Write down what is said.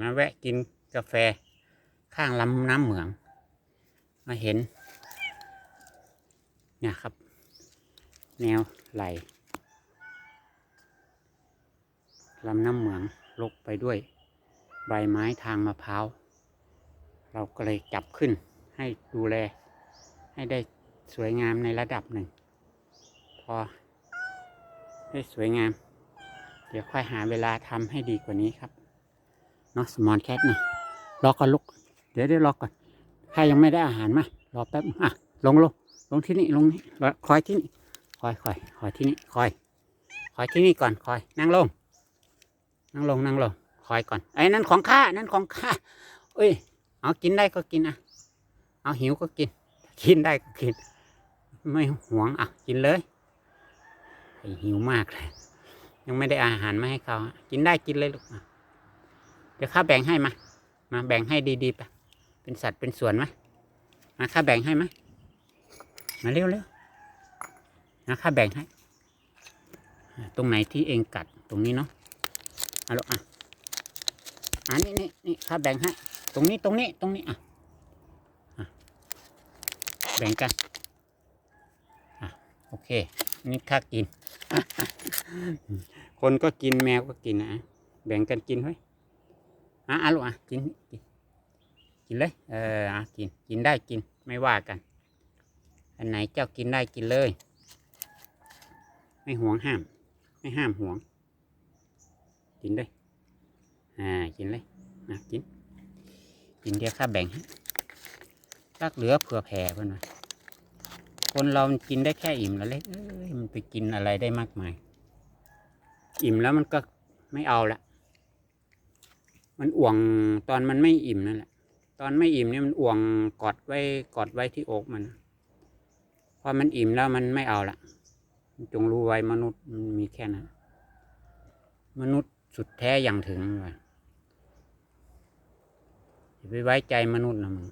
มาแวะกินกาแฟข้างลำน้ำเหมือง มาเห็นเนี่ยครับ แนวไหลลำน้ำเหมืองลกไปด้วย ใบไม้ทางมะพร้าว เราก็เลยจับขึ้นให้ดูแล ให้ได้สวยงามในระดับหนึ่ง พอ ได้สวยงาม เดี๋ยวค่อยหาเวลาทำให้ดีกว่านี้ครับ เนาะสมอนแคทนะรอก่อนลุกเดี๋ยวเดี๋ยวรอก่อนถ้ายังไม่ได้อาหารมารอแป๊บอะลงลงลงที่นี่ลงนี่คอยที่นี่คอยคอยคอยที่นี่คอยคอยที่นี่ก่อนคอย นั่งลง นั่งลงนั่งลงคอยก่อนไอ้นั่นของข้านั่นของข้าเอ้ยเอากินได้ก็กินอะ เอาหิวก็กิน กินได้ก็กิน ไม่หวงอะกินเลยหิวมากเลยยังไม่ได้อาหารมาให้เขากินได้กินเลยลูกอะ ดี๋ยวข้าแบ่งให้มา มาแบ่งให้ดีๆไป เป็นสัตว์เป็นส่วนไหมมาข้าแบ่งให้ไหมมาเร็วเร็วนะข้าแบ่งให้ ตรงไหนที่เองกัดตรงนี้เนาะเอาลูกอะอันนี้นี่นี่ข้าแบ่งให้ ตรงนี้ตรงนี้ตรงนี้อะอะแบ่งกันอะโอเค นี่ข้ากิน คนก็กินแมวก็กินนะแบ่งกันกินเฮ้ย อะอะลูกอะกินกินกินเลยเอออะกินกินได้กินไม่ว่ากัน อันไหนเจ้ากินได้กินเลย ไม่ห่วงห้าม ไม่ห้ามห่วง กินเลยอ่ากินเลยนะกิน กินเดียวข้าแบ่งรักเหลือเผื่อแผ่เพื่อนว่าคนเรามันกินได้แค่อิ่มแล้วเล็กเอ้ยมันไปกินอะไรได้มากมาย อิ่มแล้วมันก็ไม่เอาละ มันอ่วงตอนมันไม่อิ่มนั่นแหละ ตอนไม่อิ่มเนี่ยมันอ่วงกอดไว้กอดไว้ที่อกมันพอมันอิ่มแล้วมันไม่เอาละจงรู้ไว้มนุษย์มันมีแค่นั้น มนุษย์สุดแท้อย่างถึงเลยอย่าไปไว้ใจมนุษย์นะมึง